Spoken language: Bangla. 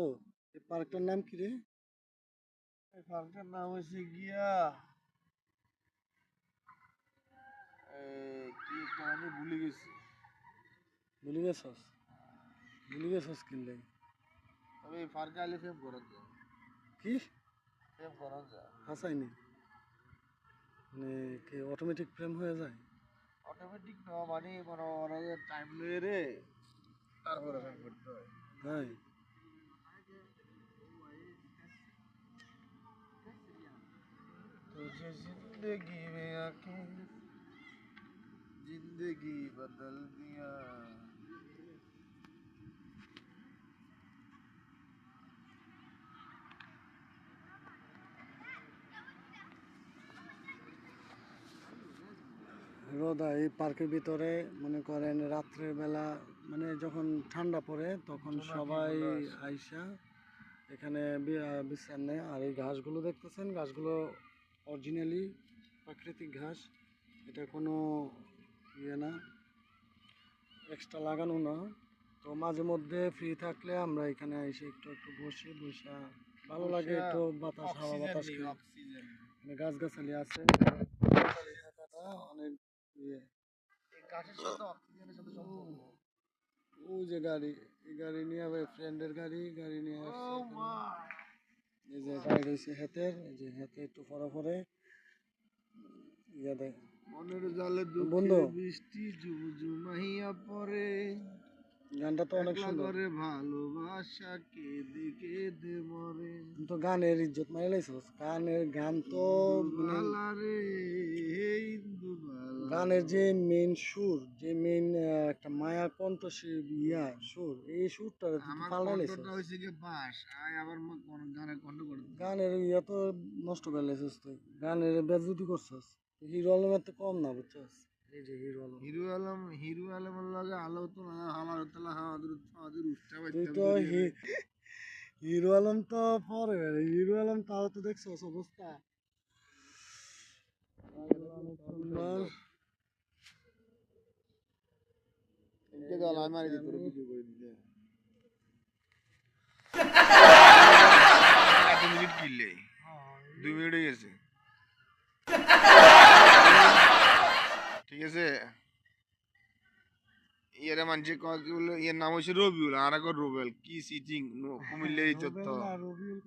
বন্ধু এই পার্কটার নাম কি রে? এই পার্কটার নাম হচ্ছে গিয়া কি একটা আমি ভুলে গেছি। ভুলে গেছস? ভুলে গেছস কিনলে তবে এই পার্কে আইলে ফেম করা যায় কি? ফেম করা যায় হাসাইনি মানে কি অটোমেটিক ফ্রেম হয়ে যায়? অটোমেটিক না মানে মানে ওরা টাইম লয়ে রে তারপরে ফেম করতে হয়। তাই? जिंदगी में आके जिंदगी बदल दिया রোদা এই পার্কের ভিতরে মনে করেন রাত্রের বেলা মানে যখন ঠান্ডা পড়ে তখন জোনাকি সবাই গুলো আসে। আইসা এখানে বি- আহ বিশ্রাম নেয় আর এই ঘাসগুলো দেখতেছেন ঘাসগুলো অরিজিনালি প্রাকৃতিক ঘাস এটা কোনো ইয়ে না এক্সট্রা লাগানো না। তো মাঝে মধ্যে ফ্রি থাকলে আমরা এখানে এসে একটু একটু বসি বসা ভালো লাগে একটু বাতাস হাওয়া বাতাস মানে গাছগাছালি আছে। অনেক ইয়ে। ওই যে গাড়ি এই গাড়ি নিয়ে আবার ফ্রেন্ডের গাড়ি গাড়ি নিয়ে আসছে ও এই যে গাড়ি রয়েছে হাতের এই যে হাতে একটু পরে পরে ইয়া দেয় মনের জালে বন্ধু। দুঃখে বৃষ্টি পড়ে। গানটা তো অনেক সুন্দর। করে ভালোবাসা কেঁদে কেঁদে মরে। তো গানের ইজ্জত মারি লাইছস গানের গান তো মানে গানের যে মেইন সুর যে মেইন একটা মায়া কণ্ঠ সে ইয়া সুর এই সুরটা তুই আমার পাল্টাই লাইছস কণ্ঠটা হয়েছে কি বাস আয় আবার কোন গানের কণ্ঠ করে গানের ইয়া তো নষ্ট করে লাইছস তুই। গানের বেজুতি করছস। হিরো আলমের তো কম না বুঝছস? এই যে hero Alam. Hero Alam hero আলমের লগে আলো তো না আমার তালা আমাদের আমাদের উষ্টা তুই তো হিরো আলম তো পরে হিরো আলম তাও তো দেখছস অবস্থা সুন্দর। ইনকে দল আমি মারি দিত ভিডিও করে দিতে এত মিনিট কিনলে দুই মিনিট হয়ে গেছে ঠিক আছে ইয়ারে মানছে কি বলে ইয়ের নাম হচ্ছে রবিউল আর রবিউল কি সিটিং কুমিল্লে তো রবিউল